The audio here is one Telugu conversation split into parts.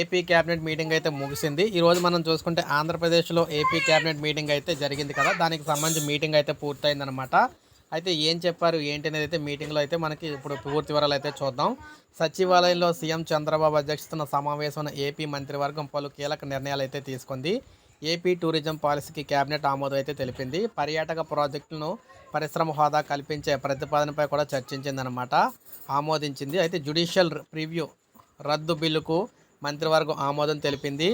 ఏపీ క్యాబినెట్ మీటింగ్ అయితే ముగిసింది. ఈరోజు మనం చూసుకుంటే ఆంధ్రప్రదేశ్లో ఏపీ క్యాబినెట్ మీటింగ్ అయితే జరిగింది కదా. దానికి సంబంధించి మీటింగ్ అయితే పూర్తయిందనమాట అయితే ఏం చెప్పారు ఏంటి అనేది అయితే మీటింగ్లో అయితే మనకి ఇప్పుడు పూర్తి వివరాలు అయితే చూద్దాం. సచివాలయంలో సీఎం చంద్రబాబు అధ్యక్షతన సమావేశమైన ఏపీ మంత్రివర్గం పలు కీలక నిర్ణయాలు అయితే తీసుకుంది. ఏపీ టూరిజం పాలసీకి కేబినెట్ ఆమోదం అయితే తెలిపింది. పర్యాటక ప్రాజెక్టులను పరిశ్రమ హోదా కల్పించే ప్రతిపాదనపై కూడా చర్చించిందనమాట ఆమోదించింది. అయితే జ్యుడిషియల్ ప్రివ్యూ రద్దు బిల్లుకు మంత్రివర్గం ఆమోదం తెలిపింది.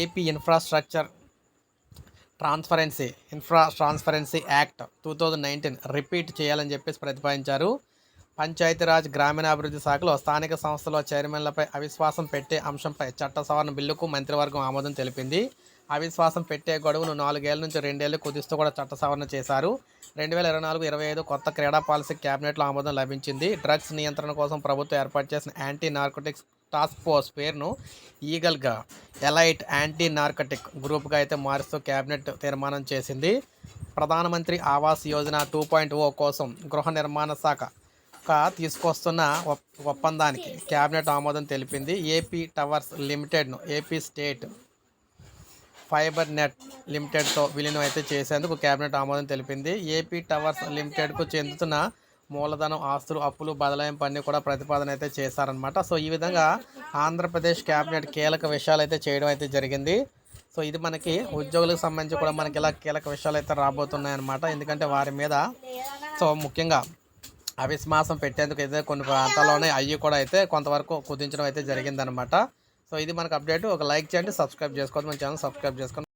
AP infrastructure transparency infra transparency act two thousand nineteen repeat చేయాలని చెప్పేసి ప్రతిపాదించారు. పంచాయతీరాజ్ గ్రామీణాభివృద్ధి శాఖలో స్థానిక సంస్థల చైర్మన్లపై అవిశ్వాసం పెట్టే అంశంపై చట్ట సవరణ బిల్లుకు మంత్రివర్గం ఆమోదం తెలిపింది. అవిశ్వాసం పెట్టే గడువును నాలుగేళ్ళ నుంచి రెండేళ్ళు కుదిస్తూ కూడా చట్ట సవరణ చేశారు. రెండు వేల ఇరవై నాలుగు ఇరవై ఐదు కొత్త క్రీడా పాలసీ క్యాబినెట్లో ఆమోదం లభించింది. డ్రగ్స్ నియంత్రణ కోసం ప్రభుత్వం ఏర్పాటు చేసిన యాంటీ నార్కోటిక్స్ టాస్క్ ఫోర్స్ పేరును ఈగల్గా ఎలైట్ యాంటీ నార్కటిక్ గ్రూప్గా అయితే మారుస్తూ కేబినెట్ తీర్మానం చేసింది. ప్రధానమంత్రి Awas Yojana two point O కోసం గృహ నిర్మాణ శాఖ తీసుకొస్తున్న ఒప్పందానికి కేబినెట్ ఆమోదం తెలిపింది. ఏపీ టవర్స్ లిమిటెడ్ను ఏపీ స్టేట్ ఫైబర్ నెట్ లిమిటెడ్తో విలీనం అయితే చేసేందుకు కేబినెట్ ఆమోదం తెలిపింది. ఏపీ టవర్స్ లిమిటెడ్కు చెందుతున్న మూలధనం ఆస్తులు అప్పులు బదలాయింపు అన్నీ కూడా ప్రతిపాదన అయితే చేశారనమాట సో ఈ విధంగా ఆంధ్రప్రదేశ్ క్యాబినెట్ కీలక విషయాలు అయితే చేయడం అయితే జరిగింది. సో ఇది మనకి ఉద్యోగులకు సంబంధించి కూడా మనకి ఇలా కీలక విషయాలు అయితే రాబోతున్నాయి అనమాట ఎందుకంటే వారి మీద సో ముఖ్యంగా అవిశ్వాసం పెట్టేందుకు అయితే కొన్ని ప్రాంతాల్లోనే అయ్యి కూడా అయితే కొంతవరకు కుదించడం అయితే జరిగిందనమాట సో ఇది మనకు అప్డేట్. ఒక లైక్ చేయండి సబ్స్క్రైబ్ చేసుకోవద్దు. మన ఛానల్ సబ్స్క్రైబ్ చేసుకోండి.